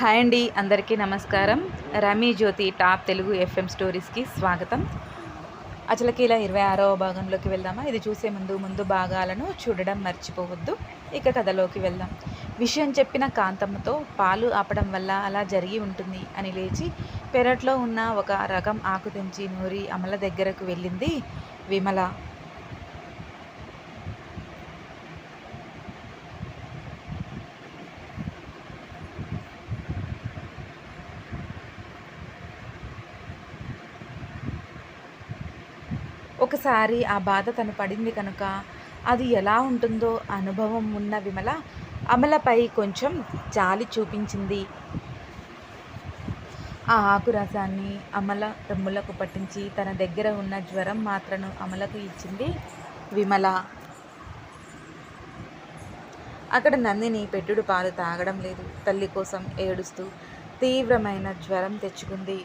Hi అండి అందరికీ నమస్కారం. రమీ జ్యోతి టాప్ తెలుగు ఎఫ్ఎం స్టోరీస్కి స్వాగతం. అచలకీల ఇరవై ఆరవ భాగంలోకి వెళ్దామా? ఇది చూసే ముందు ముందు భాగాలను చూడడం మర్చిపోవద్దు. ఇక కథలోకి వెళ్దాం. విషయం చెప్పిన కాంతమ్మతో పాలు ఆపడం వల్ల అలా జరిగి ఉంటుంది అని లేచి పెరట్లో ఉన్న ఒక రకం ఆకు తెంచి నూరి అమల దగ్గరకు వెళ్ళింది విమల. ఒకసారి ఆ బాధ తను పడింది కనుక అది ఎలా ఉంటుందో అనుభవం ఉన్న విమల అమలపై కొంచెం జాలి చూపించింది. ఆ ఆకురసాన్ని అమల రమ్ములకు పట్టించి తన దగ్గర ఉన్న జ్వరం మాత్రను అమలకు ఇచ్చింది విమల. అక్కడ నందిని పెట్టుడు పాలు తాగడం లేదు. తల్లి కోసం ఏడుస్తూ తీవ్రమైన జ్వరం తెచ్చుకుంది.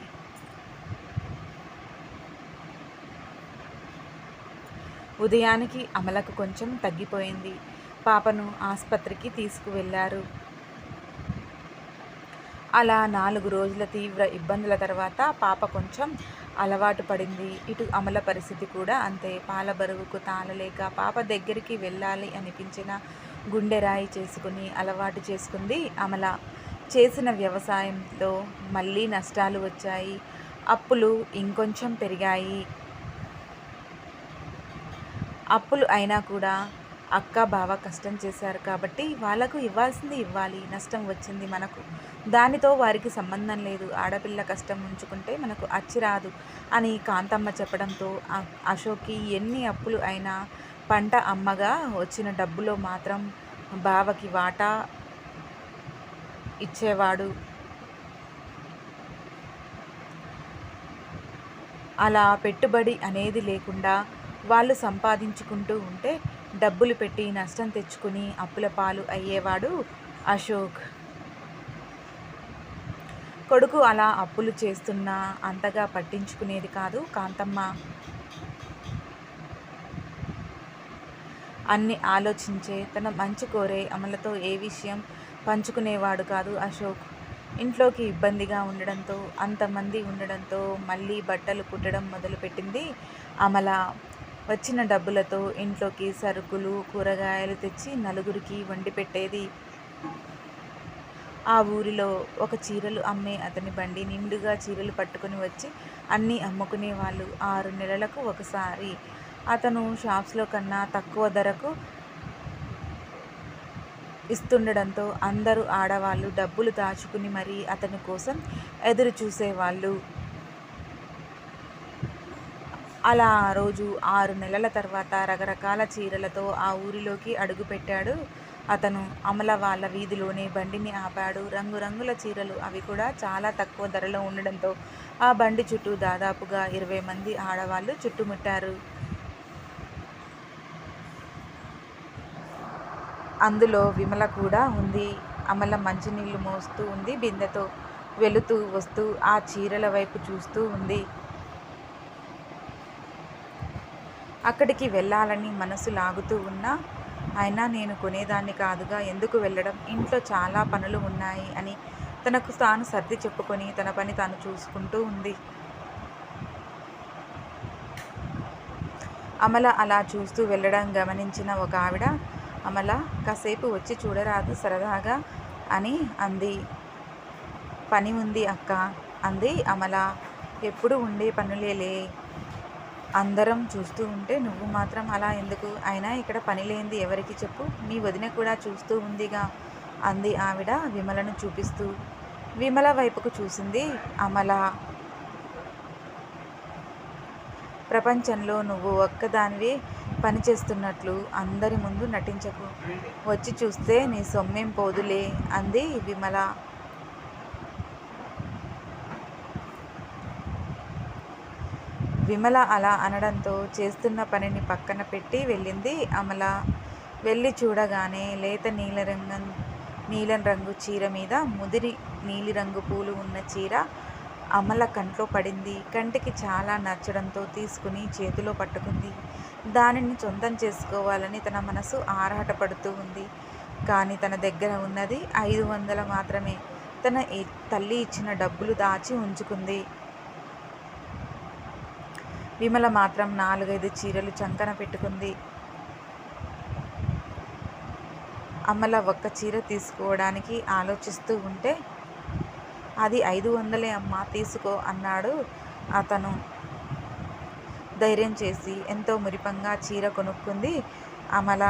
ఉదయానికి అమలకు కొంచెం తగ్గిపోయింది. పాపను ఆసుపత్రికి తీసుకువెళ్ళారు. అలా నాలుగు రోజుల తీవ్ర ఇబ్బందుల తర్వాత పాప కొంచెం అలవాటు పడింది. ఇటు అమల పరిస్థితి కూడా అంతే. పాల బరువుకు తాళలేక పాప దగ్గరికి వెళ్ళాలి అనిపించిన గుండెరాయి చేసుకుని అలవాటు చేసుకుంది అమల. చేసిన వ్యవసాయంలో మళ్ళీ నష్టాలు వచ్చాయి. అప్పులు ఇంకొంచెం పెరిగాయి. అప్పులు అయినా కూడా అక్క బావ కష్టం చేశారు కాబట్టి వాళ్ళకు ఇవ్వాల్సింది ఇవ్వాలి. నష్టం వచ్చింది మనకు. దానితో వారికి సంబంధం లేదు. ఆడపిల్ల కష్టం ఉంచుకుంటే మనకు అచ్చిరాదు అని కాంతమ్మ చెప్పడంతో అశోక్కి ఎన్ని అప్పులు అయినా పంట అమ్మగా వచ్చిన డబ్బులో మాత్రం బావకి వాటా ఇచ్చేవాడు. అలా పెట్టుబడి అనేది లేకుండా వాళ్ళు సంపాదించుకుంటూ ఉంటే డబ్బులు పెట్టి నష్టం తెచ్చుకుని అప్పుల పాలు అయ్యేవాడు అశోక్. కొడుకు అలా అప్పులు చేస్తున్నా అంతగా పట్టించుకునేది కాదు కాంతమ్మ. అన్ని ఆలోచించే తన మంచి కోరే అమలతో ఏ విషయం పంచుకునేవాడు కాదు అశోక్. ఇంట్లోకి ఇబ్బందిగా ఉండడంతో అంతమంది ఉండడంతో మళ్ళీ బట్టలు కుట్టడం మొదలుపెట్టింది అమల. వచ్చిన డబ్బులతో ఇంట్లోకి సరుకులు కూరగాయలు తెచ్చి నలుగురికి వండి పెట్టేది. ఆ ఊరిలో ఒక చీరలు అమ్మే అతని బండి నిండుగా చీరలు పట్టుకుని వచ్చి అన్నీ అమ్ముకునేవాళ్ళు ఆరు నెలలకు ఒకసారి. అతను షాప్స్లో కన్నా తక్కువ ధరకు ఇస్తుండడంతో అందరూ ఆడవాళ్ళు డబ్బులు దాచుకుని మరీ అతని కోసం ఎదురు చూసేవాళ్ళు అలా ఆ రోజు ఆరు నెలల తర్వాత రకరకాల చీరలతో ఆ ఊరిలోకి అడుగుపెట్టాడు. అతను అమల వాళ్ళ వీధిలోనే బండిని ఆపాడు. రంగురంగుల చీరలు అవి కూడా చాలా తక్కువ ధరలో ఉండడంతో ఆ బండి చుట్టూ దాదాపుగా ఇరవై మంది ఆడవాళ్ళు చుట్టుముట్టారు. అందులో విమల కూడా ఉంది. అమల మంచినీళ్ళు మోస్తూ ఉంది. బిందెతో వెళుతూ వస్తూ ఆ చీరల వైపు చూస్తూ ఉంది. అక్కడికి వెళ్ళాలని మనసు లాగుతూ ఉన్నా అయినా నేను కొనేదాన్ని కాదుగా ఎందుకు వెళ్ళడం? ఇంట్లో చాలా పనులు ఉన్నాయి అని తనకు తాను సర్ది చెప్పుకొని తన పని తాను చూసుకుంటూ ఉంది. అమల అలా చూస్తూ వెళ్ళడం గమనించిన ఒక ఆవిడ అమల కాసేపు వచ్చి చూడరాదు సరదాగా అని అంది. పని ఉంది అక్క అంది అమల. ఎప్పుడు ఉండే పనులేలే అందరం చూస్తూ ఉంటే నువ్వు మాత్రం అలా ఎందుకు? అయినా ఇక్కడ పని లేనిది ఎవరికి చెప్పు? నీ వదిన కూడా చూస్తూ ఉందిగా అంది ఆవిడ విమలను చూపిస్తూ. విమల వైపుకు చూసింది అమల. ప్రపంచంలో నువ్వు ఒక్కదానివే పనిచేస్తున్నట్లు అందరి ముందు నటించకు. వచ్చి చూస్తే నీ సొమ్మేం పోదులే అంది విమల. విమల అలా అనడంతో చేస్తున్న పనిని పక్కన పెట్టి వెళ్ళింది అమల. వెళ్ళి చూడగానే లేత నీలరంగం నీలం రంగు చీర మీద ముదిరి నీలిరంగు పూలు ఉన్న చీర అమల కంట్లో పడింది. కంటికి చాలా నచ్చడంతో తీసుకుని చేతిలో పట్టుకుంది. దానిని సొంతం చేసుకోవాలని తన మనసు ఆరాటపడుతూ ఉంది. కానీ తన దగ్గర ఉన్నది ఐదు వందల మాత్రమే. తన తల్లి ఇచ్చిన డబ్బులు దాచి ఉంచుకుంది. విమల మాత్రం నాలుగైదు చీరలు చంకన పెట్టుకుంది. అమల ఒక్క చీర తీసుకోవడానికి ఆలోచిస్తూ ఉంటే అది ఐదు వందలే అమ్మా తీసుకో అన్నాడు అతను. ధైర్యం చేసి ఎంతో మురిపంగా చీర కొనుక్కుంది అమల.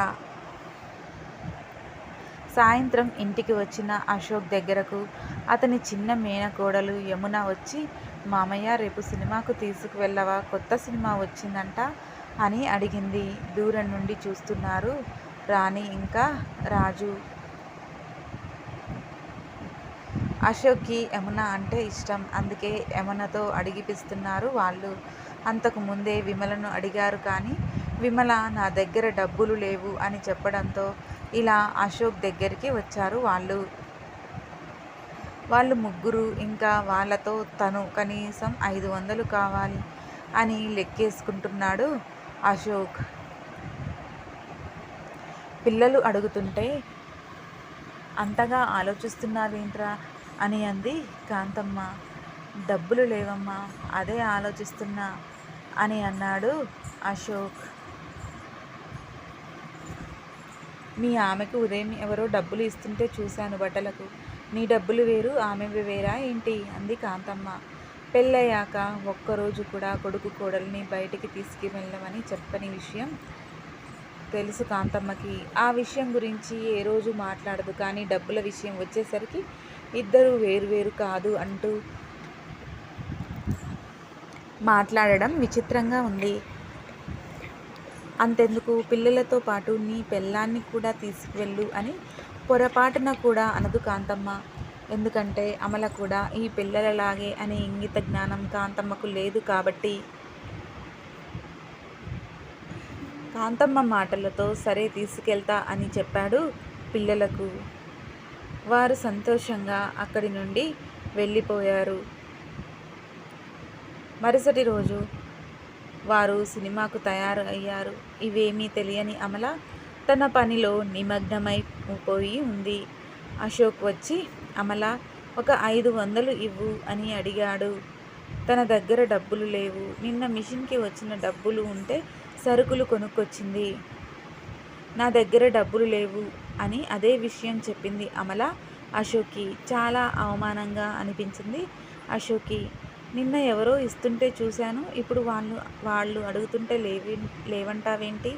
సాయంత్రం ఇంటికి వచ్చిన అశోక్ దగ్గరకు అతని చిన్న మేనకోడలు యమున వచ్చి మామయ్య రేపు సినిమాకు తీసుకువెళ్ళవా? కొత్త సినిమా వచ్చిందంట అని అడిగింది. దూరం నుండి చూస్తున్నారు రాణి ఇంకా రాజు అశోక్కి యమున అంటే ఇష్టం. అందుకే యమునతో అడిగిపిస్తున్నారు వాళ్ళు. అంతకు ముందే విమలను అడిగారు కానీ విమల నా దగ్గర డబ్బులు లేవు అని చెప్పడంతో ఇలా అశోక్ దగ్గరికి వచ్చారు వాళ్ళు. వాళ్ళు ముగ్గురు ఇంకా వాళ్ళతో తను కనీసం ఐదు వందలు కావాలి అని లెక్కేసుకుంటున్నాడు అశోక్. పిల్లలు అడుగుతుంటే అంతగా ఆలోచిస్తున్నావేంట్రా? అని అంది కాంతమ్మ. డబ్బులు లేవమ్మా అదే ఆలోచిస్తున్నా అని అన్నాడు అశోక్. మీ ఆమెకు ఉదయం ఎవరో డబ్బులు ఇస్తుంటే చూశాను బట్టలకు. నీ డబ్బులు వేరు ఆమెవి వేరా ఏంటి? అంది కాంతమ్మ. పెళ్ళయ్యాక ఒక్కరోజు కూడా కొడుకు కోడల్ని బయటికి తీసుకువెళ్ళమని చెప్పని విషయం తెలుసు కాంతమ్మకి. ఆ విషయం గురించి ఏ రోజు మాట్లాడదు కానీ డబ్బుల విషయం వచ్చేసరికి ఇద్దరు వేరువేరు కాదు అంటూ మాట్లాడడం విచిత్రంగా ఉంది. అంతెందుకు? పిల్లలతో పాటు నీ పెళ్ళాన్ని కూడా తీసుకువెళ్ళు అని పొరపాటున కూడా అనదు కాంతమ్మ. ఎందుకంటే అమల కూడా ఈ పిల్లలలాగే అనే ఇంగిత జ్ఞానం కాంతమ్మకు లేదు కాబట్టి. కాంతమ్మ మాటలతో సరే తీసుకెళ్తా అని చెప్పాడు పిల్లలకు. వారు సంతోషంగా అక్కడి నుండి వెళ్ళిపోయారు. మరుసటి రోజు వారు సినిమాకు తయారు అయ్యారు ఇవేమీ తెలియని అమల తన పనిలో నిమగ్నమైపోయి ఉంది. అశోక్ వచ్చి అమల ఒక ఐదు వందలు ఇవ్వు అని అడిగాడు. తన దగ్గర డబ్బులు లేవు. నిన్న మిషన్కి వచ్చిన డబ్బులు ఉంటే సరుకులు కొనుక్కొచ్చింది. నా దగ్గర డబ్బులు లేవు అని అదే విషయం చెప్పింది అమల. అశోక్కి చాలా అవమానంగా అనిపించింది. అశోక్కి నిన్న ఎవరో ఇస్తుంటే చూశాను. ఇప్పుడు వాళ్ళు వాళ్ళు అడుగుతుంటే లేవి లేవంటావేంటి?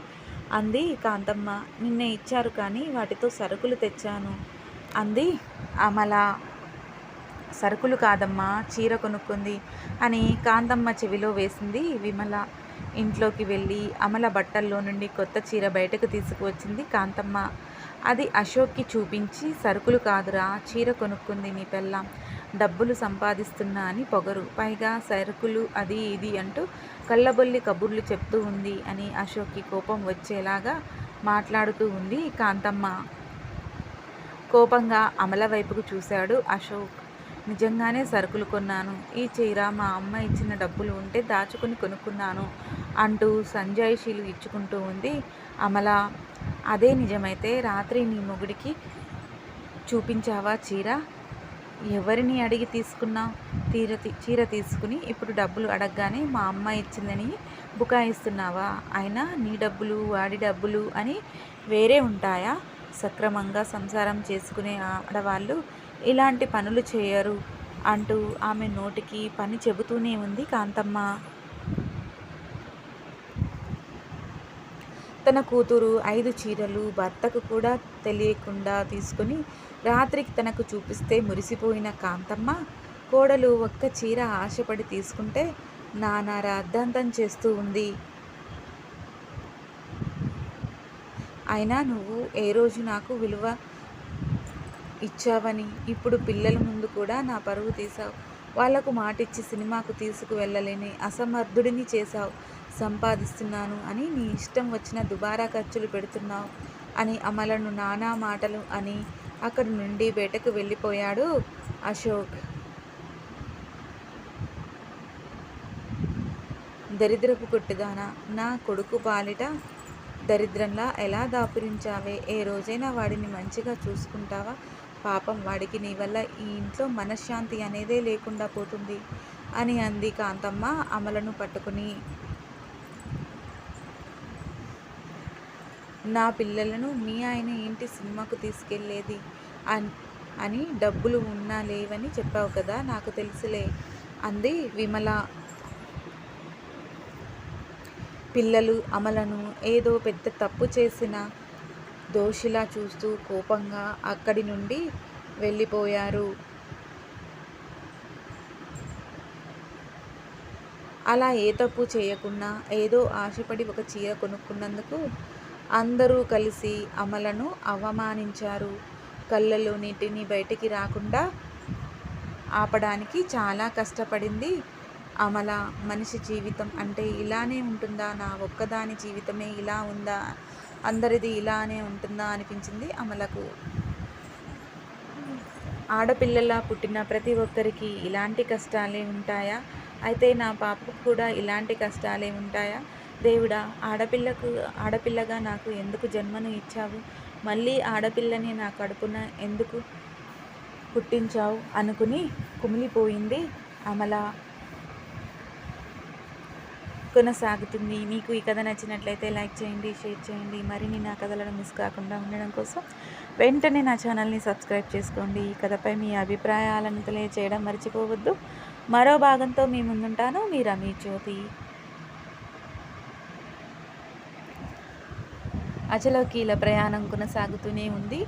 అంది కాంతమ్మ. నిన్న ఇచ్చారు కానీ వాటితో సరుకులు తెచ్చాను అంది అమల. సరుకులు కాదమ్మా చీర కొనుక్కుంది అని కాంతమ్మ చెవిలో వేసింది విమల. ఇంట్లోకి వెళ్ళి అమల బట్టల్లో నుండి కొత్త చీర బయటకు తీసుకువచ్చింది కాంతమ్మ. అది అశోక్కి చూపించి సరుకులు కాదురా చీర కొనుక్కుంది నీ పెళ్ళాం. డబ్బులు సంపాదిస్తున్నా అని పొగరు. పైగా సరుకులు అది ఇది అంటూ కళ్ళబొల్లి కబుర్లు చెప్తూ ఉంది అని అశోక్కి కోపం వచ్చేలాగా మాట్లాడుతూ ఉంది కాంతమ్మ. కోపంగా అమల వైపుకు చూశాడు అశోక్. నిజంగానే సరుకులు కొన్నాను. ఈ చీర మా అమ్మ ఇచ్చిన డబ్బులు ఉంటే దాచుకుని కొనుక్కున్నాను అంటూ సంజాయిషీలు ఇచ్చుకుంటూ ఉంది అమల. అదే నిజమైతే రాత్రి నీ మొగుడికి చూపించావా చీర? ఎవరిని అడిగి తీసుకున్నా తీర చీర తీసుకుని ఇప్పుడు డబ్బులు అడగగానే మా అమ్మ ఇచ్చిందని బుకాయిస్తున్నావా? అయినా నీ డబ్బులు వాడి డబ్బులు అని వేరే ఉంటాయా? సక్రమంగా సంసారం చేసుకునే ఆడవాళ్ళు ఇలాంటి పనులు చేయరు అంటూ ఆమె నోటికి పని చెబుతూనే ఉంది కాంతమ్మ. తన కూతురు ఐదు చీరలు భర్తకు కూడా తెలియకుండా తీసుకుని రాత్రికి తనకు చూపిస్తే మురిసిపోయిన కాంతమ్మ కోడలు ఒక్క చీర ఆశపడి తీసుకుంటే నానా రాద్ధాంతం చేస్తూ ఉంది. అయినా నువ్వు ఏ రోజు నాకు విలువ ఇచ్చావని? ఇప్పుడు పిల్లల ముందు కూడా నా పరువు తీసావు వాళ్ళకు మాటిచ్చి సినిమాకు తీసుకువెళ్ళలేని అసమర్థుడిని చేశావు. సంపాదిస్తున్నాను అని నీ ఇష్టం వచ్చిన దుబారా ఖర్చులు పెడుతున్నావు అని అమలను నానా మాటలు అని అక్కడి నుండి బయటకు వెళ్ళిపోయాడు అశోక్. దరిద్రపు కొట్టుదానా నా కొడుకు పాలిట దరిద్రంలా ఎలా దాపురించావే? ఏ రోజైనా వాడిని మంచిగా చూసుకుంటావా? పాపం వాడికి నీ వల్ల ఈ ఇంట్లో మనశ్శాంతి అనేదే లేకుండా పోతుంది అని అంది కాంతమ్మ అమలను పట్టుకుని. నా పిల్లలను మీ ఆయన ఏంటి సినిమాకు తీసుకెళ్ళేది అని అని డబ్బులు ఉన్నా లేవని చెప్పావు కదా నాకు తెలుసులే అంది విమల. పిల్లలు అమలను ఏదో పెద్ద తప్పు చేసిన దోషిలా చూస్తూ కోపంగా అక్కడి నుండి వెళ్ళిపోయారు. అలా ఏ తప్పు చేయకుండా ఏదో ఆశపడి ఒక చీర కొనుక్కున్నందుకు అందరూ కలిసి అమలను అవమానించారు. కళ్ళలో నీటిని బయటికి రాకుండా ఆపడానికి చాలా కష్టపడింది. అమల మనిషి జీవితం అంటే ఇలానే ఉంటుందా? నా ఒక్కదాని జీవితమే ఇలా ఉందా? అందరిది ఇలానే ఉంటుందా? అనిపించింది అమలకు. ఆడపిల్లలా పుట్టిన ప్రతి ఒక్కరికి ఇలాంటి కష్టాలే ఉంటాయా? అయితే నా పాపకు కూడా ఇలాంటి కష్టాలే ఉంటాయా? దేవుడా ఆడపిల్లకు ఆడపిల్లగా నాకు ఎందుకు జన్మను ఇచ్చావు? మళ్ళీ ఆడపిల్లని నా కడుపున ఎందుకు పుట్టించావు? అనుకుని కుమిలిపోయింది అమల. కొనసాగుతుంది. మీకు ఈ కథ నచ్చినట్లయితే లైక్ చేయండి షేర్ చేయండి. మరిన్ని నా కథలను మిస్ కాకుండా ఉండడం కోసం వెంటనే నా ఛానల్ని సబ్స్క్రైబ్ చేసుకోండి. ఈ కథపై మీ అభిప్రాయాలను తెలియజేయడం మర్చిపోవద్దు. మరో భాగంతో మీ ముందుంటాను. మీ రమీ జ్యోతి. అచలోకీల ప్రయాణం కొనసాగుతూనే ఉంది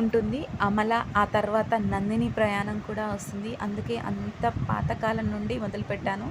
ఉంటుంది. అమల ఆ తర్వాత నందిని ప్రయాణం కూడా వస్తుంది. అందుకే అంత పాతకాలం నుండి మొదలుపెట్టాను.